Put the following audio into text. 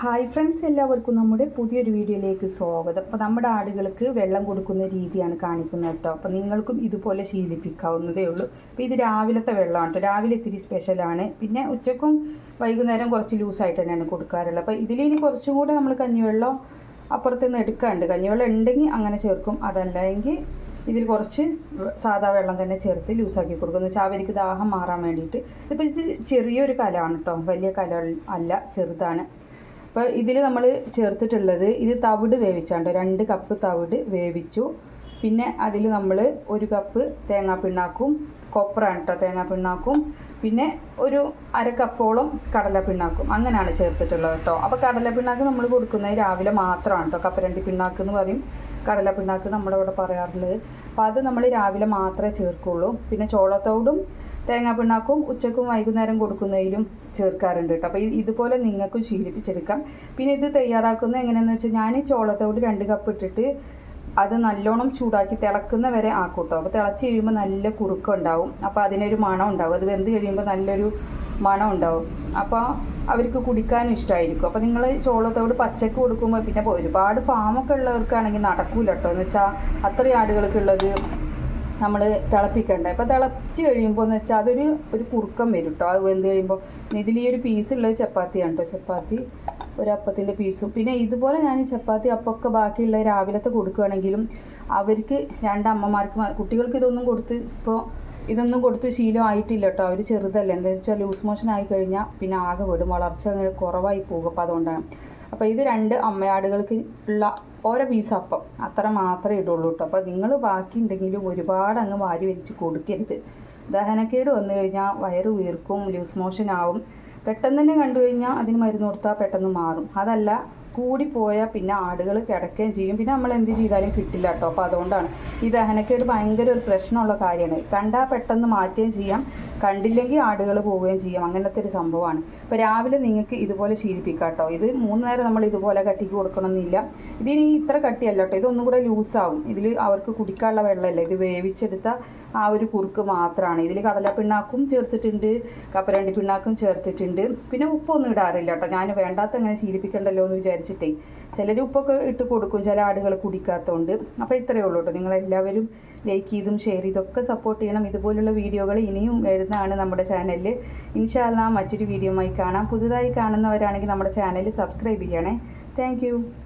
Hi friends എല്ലാവർക്കും നമ്മുടെ പുതിയൊരു വീഡിയോയിലേക്ക് സ്വാഗതം. അപ്പോൾ നമ്മുടെ ആടുകൾക്ക് വെള്ളം കൊടുക്കുന്ന രീതിയാണ് കാണിക്കുന്നത് കേട്ടോ. അപ്പോൾ നിങ്ങൾക്കും ഇതുപോലെ ശീലിപ്പിക്കാവുന്നതേ ഉള്ളൂ. അപ്പോൾ ഇത് രാവിലത്തെ വെള്ളമാണ് കേട്ടോ. രാവിലെ ഇത്തിരി സ്പെഷ്യലാണ് പിന്നെ ഉച്ചക്കും വൈകുന്നേരം കുറച്ച് ലൂസായിട്ട് തന്നെയാണ് കൊടുക്കാറുള്ളത്. അപ്പോൾ ഇതിൽ ഇനി കുറച്ചും കൂടെ നമ്മൾ കഞ്ഞിവെള്ളം അപ്പുറത്ത് നിന്ന് എടുക്കാണ്ട്. കഞ്ഞിവെള്ളം ഉണ്ടെങ്കിൽ അങ്ങനെ ചേർക്കും. അതല്ലെങ്കിൽ ഇതിൽ കുറച്ച് സാധാ വെള്ളം തന്നെ ചേർത്ത് ലൂസാക്കി കൊടുക്കും. എന്ന് വെച്ചാൽ അവർക്ക് ദാഹം മാറാൻ വേണ്ടിയിട്ട്. ഇതിപ്പോൾ ഇത് ചെറിയൊരു കലമാണ് കേട്ടോ. വലിയ കല അല്ല ചെറുതാണ്. അപ്പോൾ ഇതിൽ നമ്മൾ ചേർത്തിട്ടുള്ളത് ഇത് തവിട് വേവിച്ചാണ്ട് രണ്ട് കപ്പ് തവിട് വേവിച്ചു. പിന്നെ അതിൽ നമ്മൾ ഒരു കപ്പ് തേങ്ങാ തേങ്ങാപ്പിണ്ണാക്കും കൊപ്രാണ് കേട്ടോ തേങ്ങാപ്പിണ്ണാക്കും. പിന്നെ ഒരു അര കപ്പോളം കടലപ്പിണ്ണാക്കും. അങ്ങനെയാണ് ചേർത്തിട്ടുള്ളത് കേട്ടോ അപ്പോൾ കടല പിണ്ണാക്ക് നമ്മൾ കൊടുക്കുന്നത് രാവിലെ മാത്രമാണ് കേട്ടോ കപ്പരണ്ടി പിണ്ണാക്ക് എന്ന് പറയും. കടലപ്പിണ്ണാക്ക് നമ്മുടെ ഇവിടെ പറയാറുള്ളത്. അപ്പോൾ അത് നമ്മൾ രാവിലെ മാത്രമേ ചേർക്കുള്ളൂ. പിന്നെ ചോളത്തോടും തേങ്ങാ പിണ്ണാക്കും ഉച്ചക്കും വൈകുന്നേരം കൊടുക്കുന്നതിലും ചേർക്കാറുണ്ട് കേട്ടോ. അപ്പോൾ ഇതുപോലെ നിങ്ങൾക്കും ശീലിപ്പിച്ചെടുക്കാം. പിന്നെ ഇത് തയ്യാറാക്കുന്നത് എങ്ങനെയാണെന്ന് വെച്ചാൽ ഞാൻ ഈ ചോളത്തോട് രണ്ട് കപ്പ് ഇട്ടിട്ട് അത് നല്ലോണം ചൂടാക്കി തിളക്കുന്ന വരെ ആക്കും കേട്ടോ അപ്പോൾ തിളച്ച് കഴിയുമ്പോൾ നല്ല കുറുക്കം ഉണ്ടാവും. അപ്പോൾ അതിനൊരു മണം ഉണ്ടാവും. അത് വെന്ത് കഴിയുമ്പോൾ നല്ലൊരു മണം ഉണ്ടാവും. അപ്പോൾ അവർക്ക് കുടിക്കാനും ഇഷ്ടമായിരിക്കും അപ്പോൾ നിങ്ങൾ ചോളത്തോട് പച്ചക്ക് കൊടുക്കുമ്പോൾ പിന്നെ ഒരുപാട് ഫാമൊക്കെ ഉള്ളവർക്കാണെങ്കിൽ നടക്കൂല കേട്ടോ. എന്ന് വെച്ചാൽ അത്രയും ആടുകൾക്കുള്ളത് നമ്മൾ തിളപ്പിക്കണ്ടേ. അപ്പോൾ തിളച്ച് കഴിയുമ്പോൾ എന്ന് വെച്ചാൽ അതൊരു ഒരു കുറുക്കം വരും കേട്ടോ അത് വെന്ത് കഴിയുമ്പോൾ ഇതിൽ ഈ ഒരു പീസ് ഉള്ളത് ചപ്പാത്തിയാണ് കേട്ടോ ചപ്പാത്തി ഒരു അപ്പത്തിന്റെ പീസും പിന്നെ ഇതുപോലെ ഞാൻ ചപ്പാത്തി അപ്പമൊക്കെ ബാക്കിയുള്ള രാവിലത്തെ കൊടുക്കുകയാണെങ്കിലും അവർക്ക് രണ്ടമ്മമാർക്ക് കുട്ടികൾക്ക് ഇതൊന്നും കൊടുത്ത് ഇപ്പോൾ ഇതൊന്നും കൊടുത്ത് ശീലമായിട്ടില്ല കേട്ടോ അവർ ചെറുതല്ല. എന്താ വെച്ചാൽ ലൂസ് മോഷൻ ആയി കഴിഞ്ഞാൽ പിന്നെ ആകെ വിടും. വളർച്ച കുറവായി പോകും. അപ്പോൾ അതുകൊണ്ടാണ്. അപ്പോൾ ഇത് രണ്ട് അമ്മയാടുകൾക്ക് ഉള്ള ഓരോ പീസ് അപ്പം. അത്ര മാത്രമേ ഇടുള്ളൂ കേട്ടോ അപ്പോൾ നിങ്ങൾ ബാക്കി ഉണ്ടെങ്കിലും ഒരുപാട് അങ്ങ് വാരി വലിച്ച് കൊടുക്കരുത്. ദഹനക്കേട് വന്നു കഴിഞ്ഞാൽ വയറ് വീർക്കും ലൂസ് മോഷൻ ആവും. പെട്ടെന്ന് തന്നെ കണ്ടു കഴിഞ്ഞാൽ അതിന് മരുന്ന് കൊടുത്താൽ പെട്ടെന്ന് മാറും. അതല്ല കൂടിപ്പോയാൽ പിന്നെ ആടുകൾ കിടക്കുകയും ചെയ്യും. പിന്നെ നമ്മൾ എന്ത് ചെയ്താലും കിട്ടില്ല കേട്ടോ. അപ്പോൾ അതുകൊണ്ടാണ്. ഈ ദഹനക്കേട് ഭയങ്കര ഒരു പ്രശ്നമുള്ള കാര്യമാണ്. കണ്ടാൽ പെട്ടെന്ന് മാറ്റുകയും ചെയ്യാം. കണ്ടില്ലെങ്കിൽ ആടുകൾ പോവുകയും ചെയ്യും. അങ്ങനത്തെ ഒരു സംഭവമാണ്. അപ്പോൾ രാവിലെ നിങ്ങൾക്ക് ഇതുപോലെ ശീലിപ്പിക്കാം കേട്ടോ. ഇത് മൂന്ന് നേരം നമ്മൾ ഇതുപോലെ കട്ടിക്ക് കൊടുക്കണമെന്നില്ല. ഇതിനി ഇത്ര കട്ടിയല്ല കേട്ടോ. ഇതൊന്നും കൂടെ ലൂസാവും ഇതിൽ അവർക്ക് കുടിക്കാനുള്ള വെള്ളമല്ല. ഇത് വേവിച്ചെടുത്ത ആ ഒരു കുറുക്ക് മാത്രമാണ് ഇതിൽ കടലപ്പിണ്ണാക്കും ചേർത്തിട്ടുണ്ട്. കപ്പരണ്ടി പിണ്ണാക്കും ചേർത്തിട്ടുണ്ട്. പിന്നെ ഉപ്പൊന്നും ഇടാറില്ല കേട്ടോ. ഞാൻ വേണ്ടാത്ത അങ്ങനെ ശീലിപ്പിക്കണ്ടല്ലോ എന്ന് വിചാരിച്ചിട്ടേ ചിലർ ഉപ്പൊക്കെ ഇട്ട് കൊടുക്കും ചില ആടുകൾ കുടിക്കാത്തതുകൊണ്ട് അപ്പോൾ ഇത്രയേ ഉള്ളൂ കേട്ടോ. നിങ്ങളെല്ലാവരും ലൈക്ക് ചെയ്തും ഷെയർ ചെയ്തൊക്കെ സപ്പോർട്ട് ചെയ്യണം. ഇതുപോലുള്ള വീഡിയോകൾ ഇനിയും വരുന്നതാണ് നമ്മുടെ ചാനലിൽ ഇൻഷാല്ല മറ്റൊരു വീഡിയോയുമായി കാണാം. പുതുതായി കാണുന്നവരാണെങ്കിൽ നമ്മുടെ ചാനൽ സബ്സ്ക്രൈബ് ചെയ്യണേ. താങ്ക്